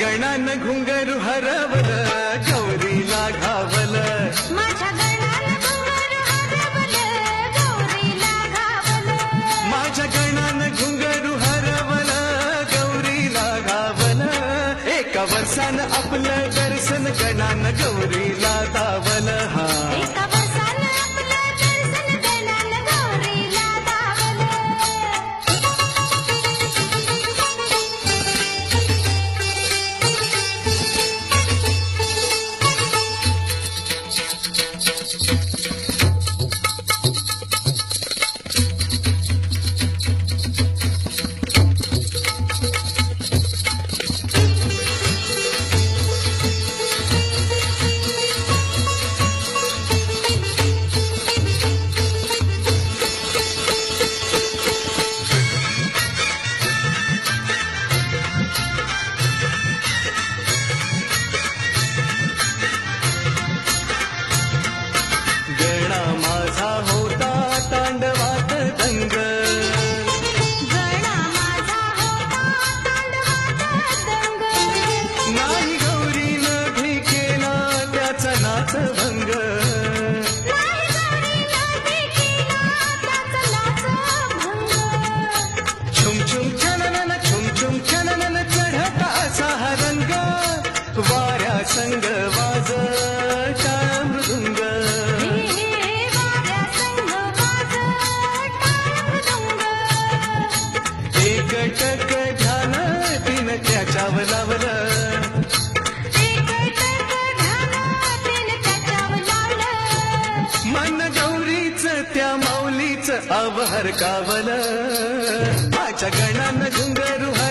गणानं घुंगरू हरवल गौरीला घावल माझ्या गणाला घुंगरू हरवलं, गौरीला घावलं. माझ्या गणानं घुंगरू हरवल गौरीला घावल एका वर्षानं आपलं दर्शन गणानं गौरीला संग वाज टाळ मृदुंग. हे वाऱ्या ध्यान लावलं. मन गौरीच त्या माऊलीच अवहर कावल. माझ्या गणानं झुंगरू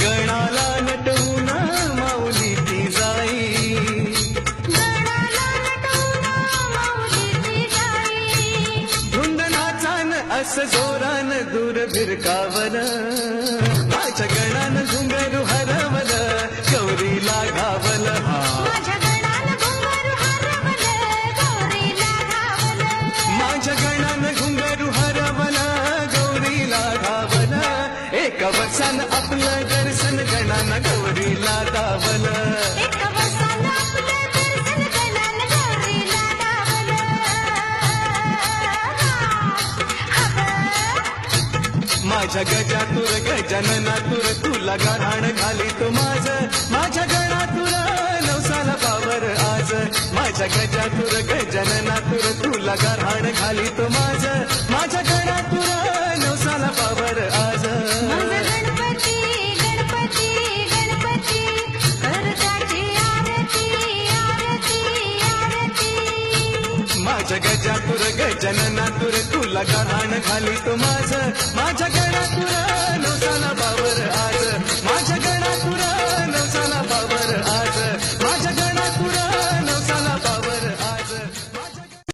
गणाला नटवून माऊली ती जाई. धुंद नाचान अस जोरान दूर भिरकावल माझ्या गणान घुंगरू हरवल गौरीला घावल. हा माझ्या गणान घुंगरू हरवल गौरीला घावल. एका माझ्या गजातुर गजाननातुर तुला गाढाण घाली तो माझ. माझ्या गणातुर नवसाला पावर आज. माझ्या गजातुर गजाननातुर तुला गाढाण घाली तो माझ. माझ्या गणातुर नवसाला पावर आज. माझ्या गजातुर गजाननातुर लगा गाढाण घाली तो माझ? माझ्या गणातुर नवसाला